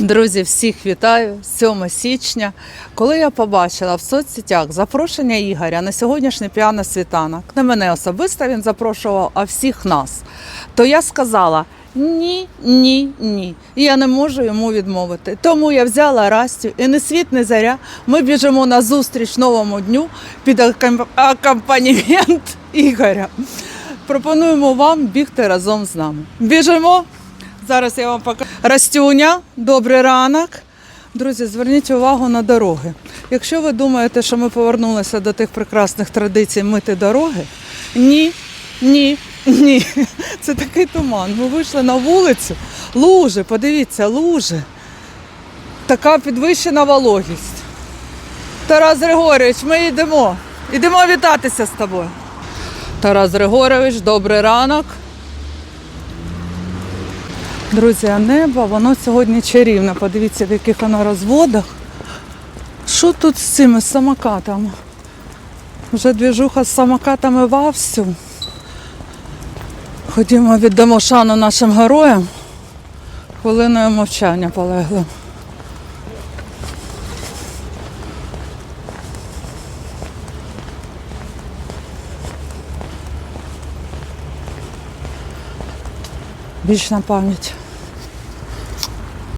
Друзі, всіх вітаю 7 січня. Коли я побачила в соцсетях запрошення Ігоря на сьогоднішній піано світанок, не мене особисто він запрошував, а всіх нас, то я сказала: ні, ні, ні. І я не можу йому відмовити. Тому я взяла Растю і не світ, не заря. Ми біжимо на зустріч новому дню під акомпанімент Ігоря. Пропонуємо вам бігти разом з нами. Біжимо. Зараз я вам покажу. Растюня, добрий ранок. Друзі, зверніть увагу на дороги. Якщо ви думаєте, що ми повернулися до тих прекрасних традицій мити дороги, ні, ні, ні. Це такий туман. Ми вийшли на вулицю, лужи, подивіться, лужи. Така підвищена вологість. Тарас Григорович, ми йдемо. Йдемо вітатися з тобою. Тарас Григорович, добрий ранок. Друзі, а небо, воно сьогодні чарівне. Подивіться, в яких воно розводах. Що тут з цими самокатами? Вже двіжуха з самокатами вовсю. Ходімо, віддамо шану нашим героям. Хвилиною мовчання полеглим. Вічна пам'ять.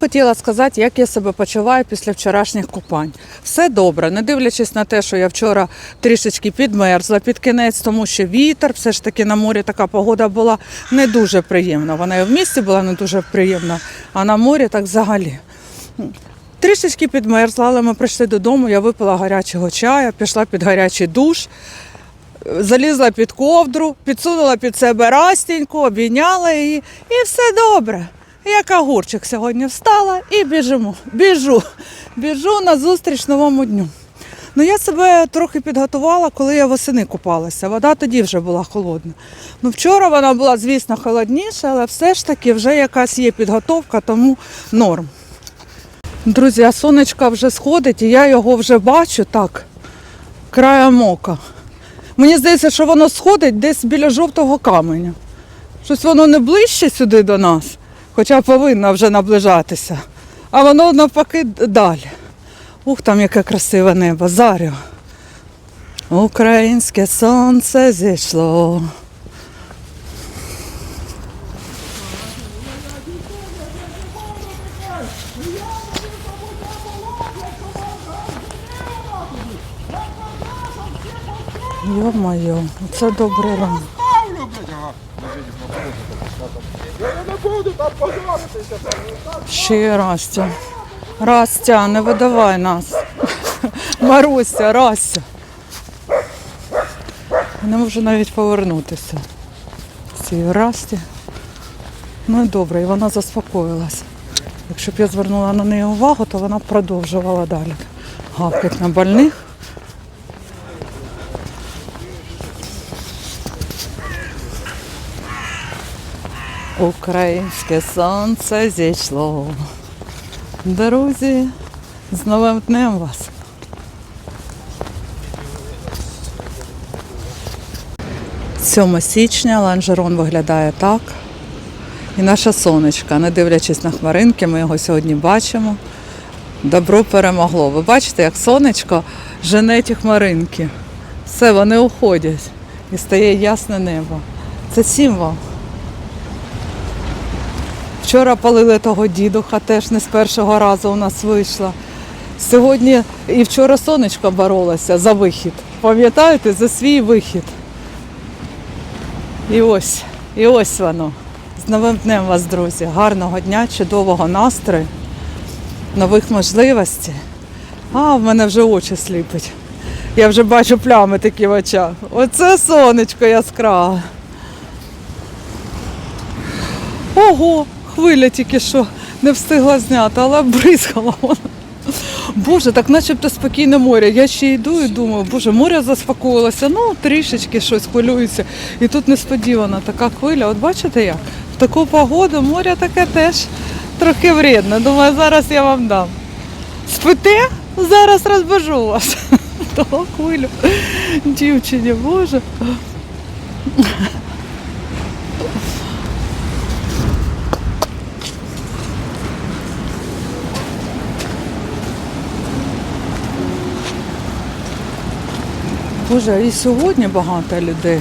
Хотіла сказати, як я себе почуваю після вчорашніх купань. Все добре, не дивлячись на те, що я вчора трішечки підмерзла під кінець, тому що вітер, все ж таки на морі така погода була не дуже приємна. Вона і в місті була не дуже приємна, а на морі так взагалі. Трішечки підмерзла, але ми прийшли додому, я випила гарячого чаю, пішла під гарячий душ, залізла під ковдру, підсунула під себе растіньку, обійняла її, і все добре. Як огурчик сьогодні встала і біжимо. Біжу. Біжу на зустріч новому дню. Ну, я себе трохи підготувала, коли я восени купалася. Вода тоді вже була холодна. Ну, вчора вона була, звісно, холодніша, але все ж таки вже якась є підготовка, тому норм. Друзі, а сонечко вже сходить, і я його вже бачу так, краєм ока. Мені здається, що воно сходить десь біля жовтого каменя. Щось воно не ближче сюди до нас, хоча повинно вже наближатися. А воно навпаки далі. Ух, там яке красиве небо, зарю. Українське сонце зійшло. Йо-моє, це добрий ранок. Ще Растя. Растя, не видавай нас. Маруся, Растя. Не можу навіть повернутися. з Цієї Расті. Ну і добре, і вона заспокоїлась. Якщо б я звернула на неї увагу, то вона б продовжувала далі. Гавкать на больних. Українське сонце зійшло. Друзі, з новим днем вас. Сьоме січня ланжерон виглядає так. І наша сонечка, не дивлячись на хмаринки, ми його сьогодні бачимо. Добро перемогло. Ви бачите, як сонечко жене ті хмаринки. Все, вони уходять. І стає ясне небо. Це символ. Вчора палили того дідуха, теж не з першого разу у нас вийшло. Сьогодні і вчора сонечко боролося за вихід. Пам'ятаєте, за свій вихід. І ось, і ось воно. З новим днем вас, друзі. Гарного дня, чудового настрою, нових можливостей. А, в мене вже очі сліпить. Я вже бачу плями такі в очах. Оце сонечко яскраве. Ого, хвиля тільки що не встигла зняти, але бризгала вона. Боже, так начебто спокійне море. Я ще йду і думаю, боже, море заспокоїлося, ну трішечки щось хвилюється. І тут несподівана така хвиля. От бачите як? В таку погоду море таке теж трохи вредне. Думаю, зараз я вам дам. Спите? Зараз розбежу вас. Того хвилю. Дівчині, боже. Боже, і сьогодні багато людей.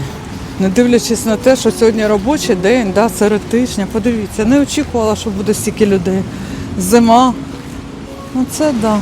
Не дивлячись на те, що сьогодні робочий день, да, серед тижня. Подивіться, не очікувала, що буде стільки людей. Зима. Ну це так. Да.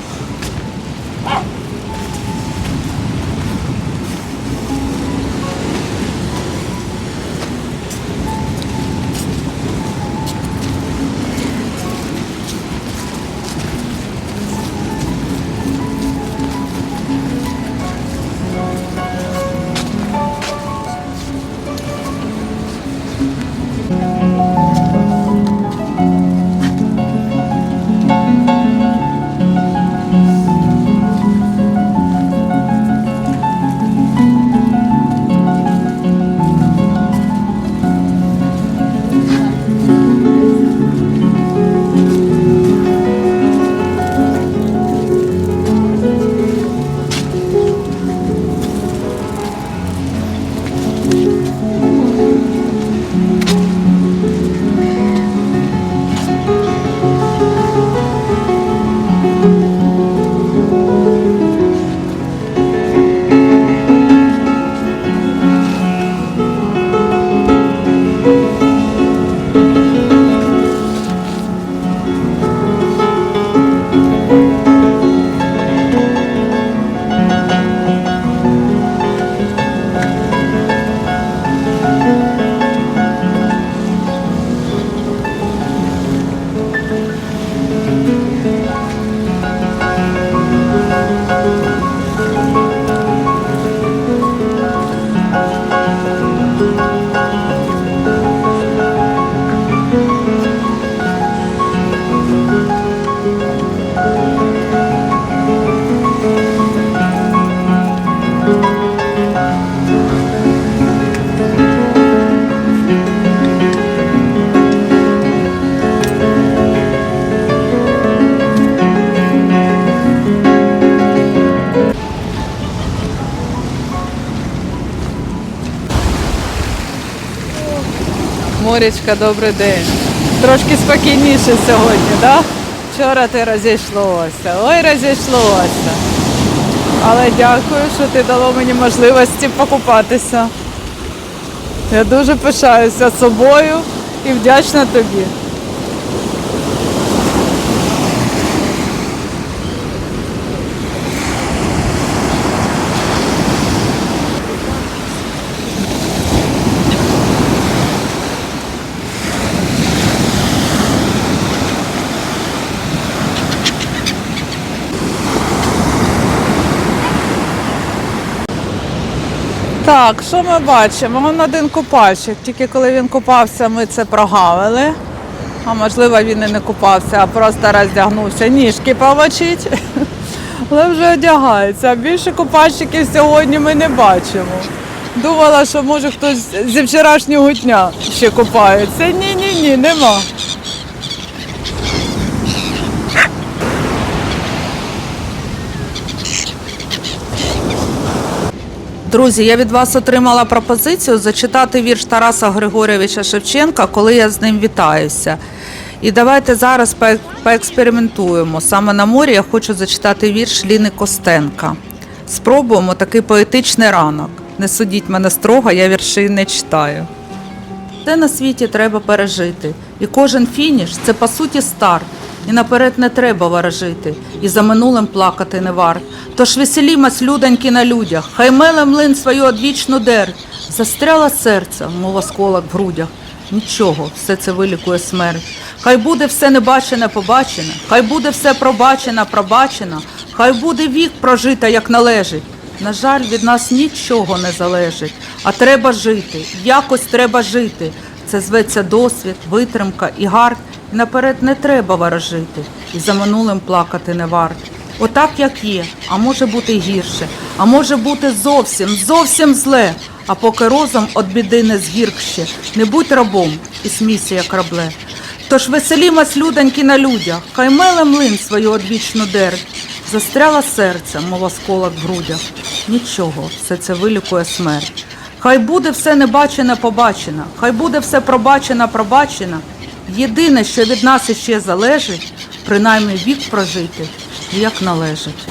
Морічка, добрий день. Трошки спокійніше сьогодні? Да? Вчора ти розійшлося. Ой, розійшлося. Але дякую, що ти дало мені можливості покупатися. Я дуже пишаюся собою і вдячна тобі. Так, що ми бачимо? Вон один купальщик. Тільки коли він купався, ми це прогавили. А можливо, він і не купався, а просто роздягнувся. Ніжки помочить. Але вже одягається. Більше купальщиків сьогодні ми не бачимо. Думала, що може хтось зі вчорашнього дня ще купається. Ні, ні, ні, нема. Друзі, я від вас отримала пропозицію зачитати вірш Тараса Григорьовича Шевченка, коли я з ним вітаюся. І давайте зараз поекспериментуємо. Саме на морі я хочу зачитати вірш Ліни Костенка. Спробуємо такий поетичний ранок. Не судіть мене строго, я вірші не читаю. Те на світі треба пережити. І кожен фініш це по суті старт. І наперед не треба ворожити, і за минулим плакати не варт. Тож веселімось, людоньки на людях, хай меле млин свою одвічну дер. Застряла серце, мов осколок в грудях. Нічого, все це вилікує смерть. Хай буде все небачене, побачене, хай буде все пробачене, пробачено, хай буде вік прожита, як належить. На жаль, від нас нічого не залежить, а треба жити, якось треба жити. Це зветься досвід, витримка і гард. І наперед не треба ворожити, і за минулим плакати не варт. Отак, як є, а може бути гірше, а може бути зовсім, зовсім зле. А поки розум від біди не згіркще, не будь рабом і смійся, як рабле. Тож веселімось, людоньки на людях, хай меле млин свою одвічну дерть. Застряла серце, мов осколок в грудях. Нічого, все це вилікує смерть. Хай буде все небачене побачено, хай буде все пробачено пробачено. Єдине, що від нас іще залежить, принаймні вік прожити, як належить.